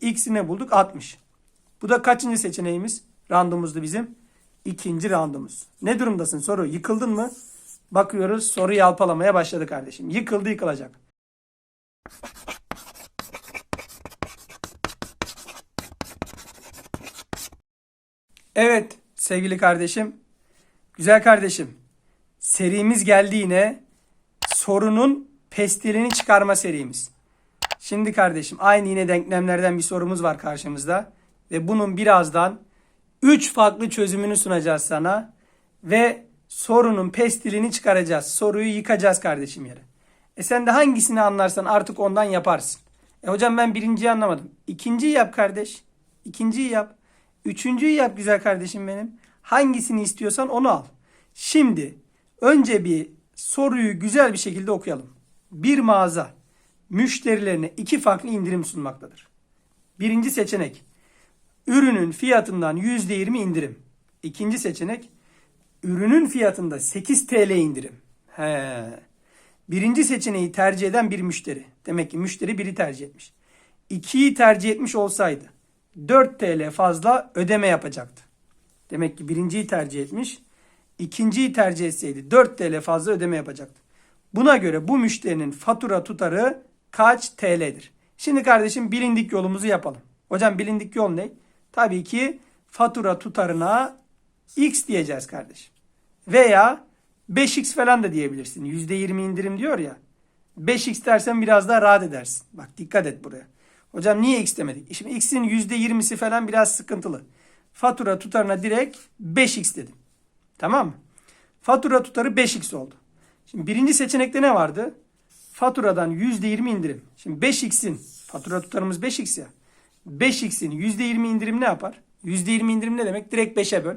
X'i ne bulduk? 60. Bu da kaçıncı seçeneğimiz? Randımızdı bizim. İkinci randımız. Ne durumdasın soru? Yıkıldın mı? Bakıyoruz soru yalpalamaya başladı kardeşim. Yıkıldı yıkılacak. Evet sevgili kardeşim. Güzel kardeşim. Serimiz geldi yine. Sorunun pestilini çıkarma serimiz. Şimdi kardeşim aynı yine denklemlerden bir sorumuz var karşımızda. Ve bunun birazdan 3 farklı çözümünü sunacağız sana. Ve sorunun pestilini çıkaracağız. Soruyu yıkacağız kardeşim yere. E sen de hangisini anlarsan artık ondan yaparsın. E hocam ben birinciyi anlamadım. İkinciyi yap kardeş. İkinciyi yap. Üçüncüyü yap güzel kardeşim benim. Hangisini istiyorsan onu al. Şimdi önce bir soruyu güzel bir şekilde okuyalım. Bir mağaza müşterilerine iki farklı indirim sunmaktadır. Birinci seçenek ürünün fiyatından %20 indirim. İkinci seçenek ürünün fiyatında 8 TL indirim. He. Birinci seçeneği tercih eden bir müşteri. Demek ki müşteri biri tercih etmiş. İkiyi tercih etmiş olsaydı 4 TL fazla ödeme yapacaktı. Demek ki birinciyi tercih etmiş. ikinciyi tercih etseydi 4 TL fazla ödeme yapacaktı. Buna göre bu müşterinin fatura tutarı kaç TL'dir? Şimdi kardeşim bilindik yolumuzu yapalım. Hocam bilindik yol ne? Tabii ki fatura tutarına X diyeceğiz kardeşim. Veya 5X falan da diyebilirsin. %20 indirim diyor ya. 5X dersen biraz daha rahat edersin. Bak dikkat et buraya. Hocam niye X demedik? Şimdi X'in %20'si falan biraz sıkıntılı. Fatura tutarına direkt 5X dedim. Tamam mı? Fatura tutarı 5X oldu. Şimdi birinci seçenekte ne vardı? Faturadan %20 indirim. Şimdi 5X'in fatura tutarımız 5X ya. 5X'in %20 indirim ne yapar? %20 indirim ne demek? Direkt 5'e böl.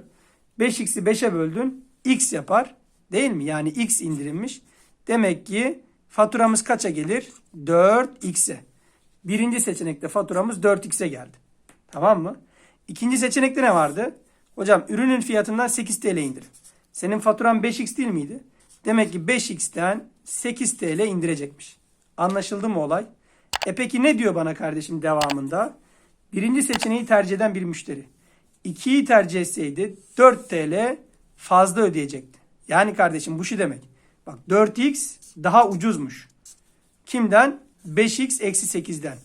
5X'i 5'e böldün. X yapar. Değil mi? Yani X indirilmiş. Demek ki faturamız kaça gelir? 4X'e. Birinci seçenekte faturamız 4X'e geldi. Tamam mı? İkinci seçenekte ne vardı? Hocam ürünün fiyatından 8 TL indirim. Senin faturan 5X değil miydi? Demek ki 5X'ten 8 TL indirecekmiş. Anlaşıldı mı olay? E peki ne diyor bana kardeşim devamında? Birinci seçeneği tercih eden bir müşteri. 2'yi tercih etseydi 4 TL fazla ödeyecekti. Yani kardeşim bu şu demek. Bak 4x daha ucuzmuş. Kimden? 5x eksi 8'den.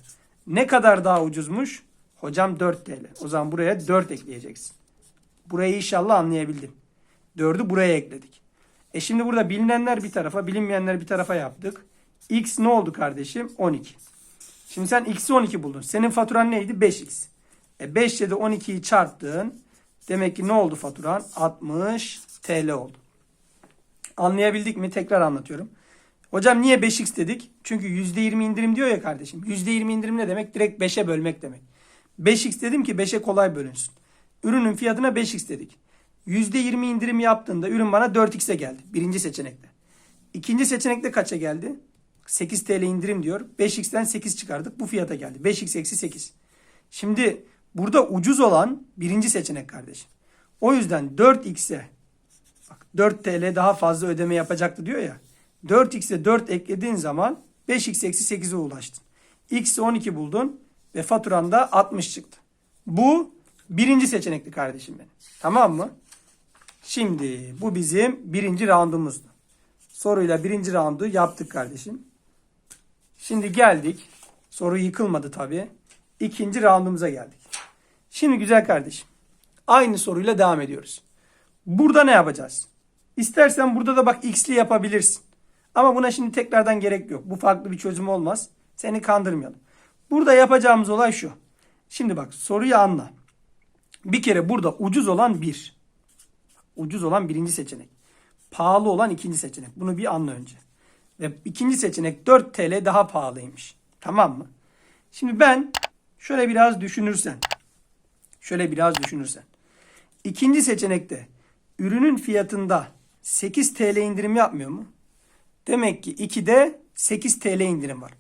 Ne kadar daha ucuzmuş? Hocam 4 TL. O zaman buraya 4 ekleyeceksin. Burayı inşallah anlayabildin. 4'ü buraya ekledik. E şimdi burada bilinenler bir tarafa, bilinmeyenler bir tarafa yaptık. X ne oldu kardeşim? 12. Şimdi sen x'i 12 buldun. Senin faturan neydi? 5x. E 5 ile de 12'yi çarptın. Demek ki ne oldu faturan? 60 TL oldu. Anlayabildik mi? Tekrar anlatıyorum. Hocam niye 5x dedik? Çünkü %20 indirim diyor ya kardeşim. %20 indirim ne demek? Direkt 5'e bölmek demek. 5x dedim ki 5'e kolay bölünsün. Ürünün fiyatına 5x dedik. %20 indirim yaptığında ürün bana 4x'e geldi. Birinci seçenekte. İkinci seçenekte kaça geldi? 8 TL indirim diyor. 5x'ten 8 çıkardık. Bu fiyata geldi. 5x eksi 8. Şimdi burada ucuz olan birinci seçenek kardeşim. O yüzden 4x'e bak 4 TL daha fazla ödeme yapacaktı diyor ya. 4x'e 4 eklediğin zaman 5x eksi 8'e ulaştın. x'i 12 buldun ve faturanda 60 çıktı. Bu birinci seçenekli kardeşim benim. Tamam mı? Şimdi bu bizim birinci roundumuzdu. Soruyla birinci roundu yaptık kardeşim. Şimdi geldik. Soru yıkılmadı tabii. İkinci roundumuza geldik. Şimdi güzel kardeşim. Aynı soruyla devam ediyoruz. Burada ne yapacağız? İstersen burada da bak x'li yapabilirsin. Ama buna şimdi tekrardan gerek yok. Bu farklı bir çözüm olmaz. Seni kandırmayalım. Burada yapacağımız olay şu. Şimdi bak soruyu anla. Bir kere burada ucuz olan bir. Ucuz olan birinci seçenek. Pahalı olan ikinci seçenek. Bunu bir anla önce. Ve ikinci seçenek 4 TL daha pahalıymış. Tamam mı? Şimdi ben şöyle biraz düşünürsen. Şöyle biraz düşünürsen. İkinci seçenekte ürünün fiyatında 8 TL indirim yapmıyor mu? Demek ki 2'de 8 TL indirim var.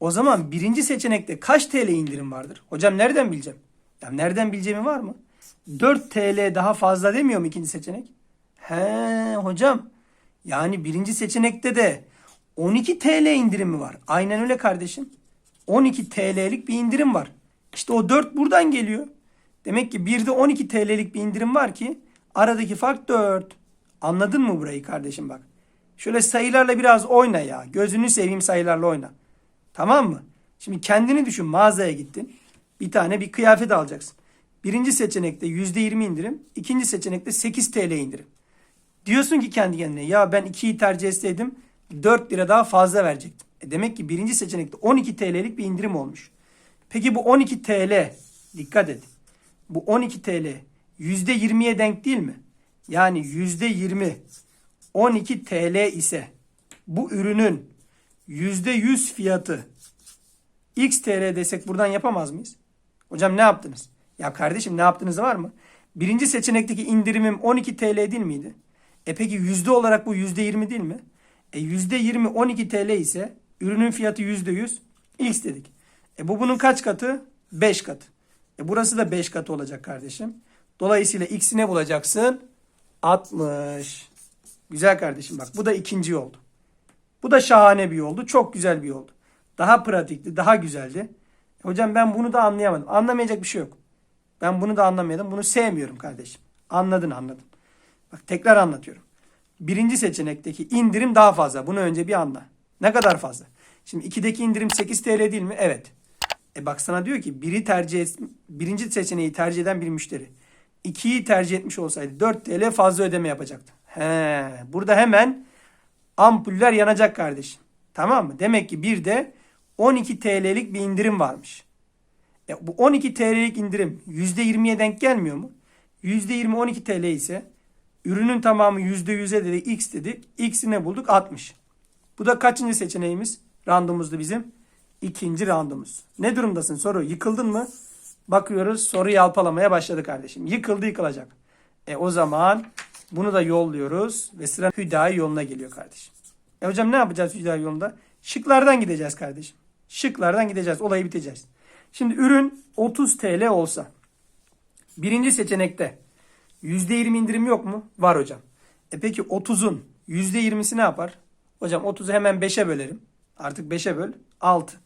O zaman birinci seçenekte kaç TL indirim vardır? Hocam nereden bileceğim? Ya nereden bileceğimi var mı? 4 TL daha fazla demiyor mu ikinci seçenek? He hocam. Yani birinci seçenekte de 12 TL indirimi var. Aynen öyle kardeşim. 12 TL'lik bir indirim var. İşte o 4 buradan geliyor. Demek ki bir de 12 TL'lik bir indirim var ki aradaki fark 4. Anladın mı burayı kardeşim bak. Şöyle sayılarla biraz oyna ya. Gözünü seveyim sayılarla oyna. Tamam mı? Şimdi kendini düşün mağazaya gittin. Bir tane bir kıyafet alacaksın. Birinci seçenekte %20 indirim. ikinci seçenekte 8 TL indirim. Diyorsun ki kendi kendine ya ben 2'yi tercih etseydim 4 lira daha fazla verecektim. E demek ki birinci seçenekte 12 TL'lik bir indirim olmuş. Peki bu 12 TL dikkat et. Bu 12 TL %20'ye denk değil mi? Yani %20 12 TL ise bu ürünün %100 fiyatı X TL desek buradan yapamaz mıyız? Hocam ne yaptınız? Ya kardeşim ne yaptınız var mı? Birinci seçenekteki indirimim 12 TL değil miydi? E peki yüzde olarak bu yüzde 20 değil mi? E yüzde 20 12 TL ise ürünün fiyatı yüzde 100 X dedik. E bu bunun kaç katı? 5 katı. E burası da 5 katı olacak kardeşim. Dolayısıyla X'i ne bulacaksın? 60. Güzel kardeşim bak bu da ikinci yoldu. Bu da şahane bir yoldu. Çok güzel bir yoldu. Daha pratikti, daha güzeldi. Hocam ben bunu da anlayamadım. Anlamayacak bir şey yok. Ben bunu da anlamadım. Bunu sevmiyorum kardeşim. Anladın anladın. Bak tekrar anlatıyorum. Birinci seçenekteki indirim daha fazla. Bunu önce bir anla. Ne kadar fazla? Şimdi 2'deki indirim 8 TL değil mi? Evet. E bak sana diyor ki biri tercih et, birinci seçeneği tercih eden bir müşteri. 2'yi tercih etmiş olsaydı 4 TL fazla ödeme yapacaktı. He, burada hemen ampuller yanacak kardeşim. Tamam mı? Demek ki bir de 12 TL'lik bir indirim varmış. E, bu 12 TL'lik indirim %20'ye denk gelmiyor mu? %20 12 TL ise ürünün tamamı %100'e dedik X dedik. X'i ne bulduk? 60. Bu da kaçıncı seçeneğimiz? Randımızdı bizim. İkinci randımız. Ne durumdasın soru? Yıkıldın mı? Bakıyoruz soru yalpalamaya başladı kardeşim. Yıkıldı yıkılacak. E o zaman bunu da yolluyoruz ve sıra Hüdayi yoluna geliyor kardeşim. E hocam ne yapacağız Hüdayi yolunda? Şıklardan gideceğiz kardeşim. Şıklardan gideceğiz. Olayı biteceğiz. Şimdi ürün 30 TL olsa birinci seçenekte %20 indirim yok mu? Var hocam. E peki 30'un %20'si ne yapar? Hocam 30'u hemen 5'e bölerim. Artık 5'e böl. 6.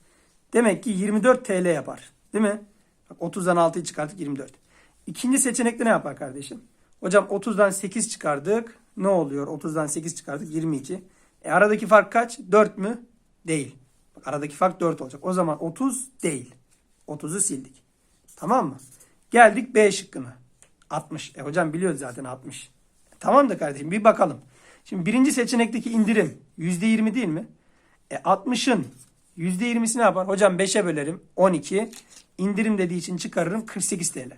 Demek ki 24 TL yapar. Değil mi? Bak 30'dan 6'yı çıkarttık 24. İkinci seçenekte ne yapar kardeşim? Hocam 30'dan 8 çıkardık. Ne oluyor? 30'dan 8 çıkardık 22. E aradaki fark kaç? 4 mü? Değil. Bak aradaki fark 4 olacak. O zaman 30 değil. 30'u sildik. Tamam mı? Geldik B şıkkına. 60. E hocam biliyoruz zaten 60. E, tamam da kardeşim bir bakalım. Şimdi birinci seçenekteki indirim %20 değil mi? E 60'ın %20'si ne yapar? Hocam 5'e bölerim. 12. İndirim dediği için çıkarırım 48 TL.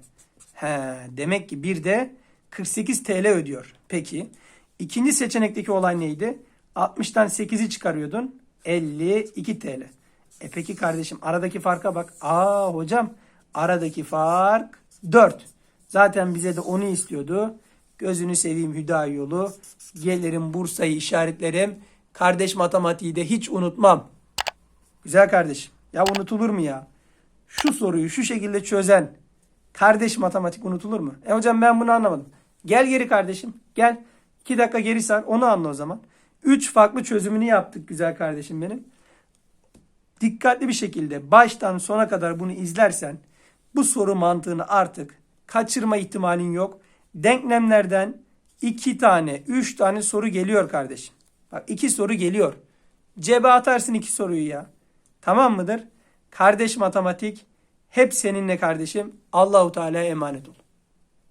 He, demek ki bir de 48 TL ödüyor. Peki. ikinci seçenekteki olay neydi? 60'tan 8'i çıkarıyordun. 52 TL. E peki kardeşim aradaki farka bak. Aa hocam aradaki fark 4. Zaten bize de onu istiyordu. Gözünü seveyim Hüdayi yolu. Gelirim Bursa'yı işaretlerim. Kardeş matematiği de hiç unutmam. Güzel kardeşim. Ya unutulur mu ya? Şu soruyu şu şekilde çözen kardeş matematik unutulur mu? E hocam ben bunu anlamadım. Gel geri kardeşim. Gel. 2 dakika geri sar. Onu anla o zaman. 3 farklı çözümünü yaptık güzel kardeşim benim. Dikkatli bir şekilde baştan sona kadar bunu izlersen bu soru mantığını artık kaçırma ihtimalin yok. Denklemlerden 2 tane, 3 tane soru geliyor kardeşim. Bak 2 soru geliyor. Cebe atarsın 2 soruyu ya. Tamam mıdır? Kardeş matematik hep seninle kardeşim. Allahu Teala'ya emanet ol.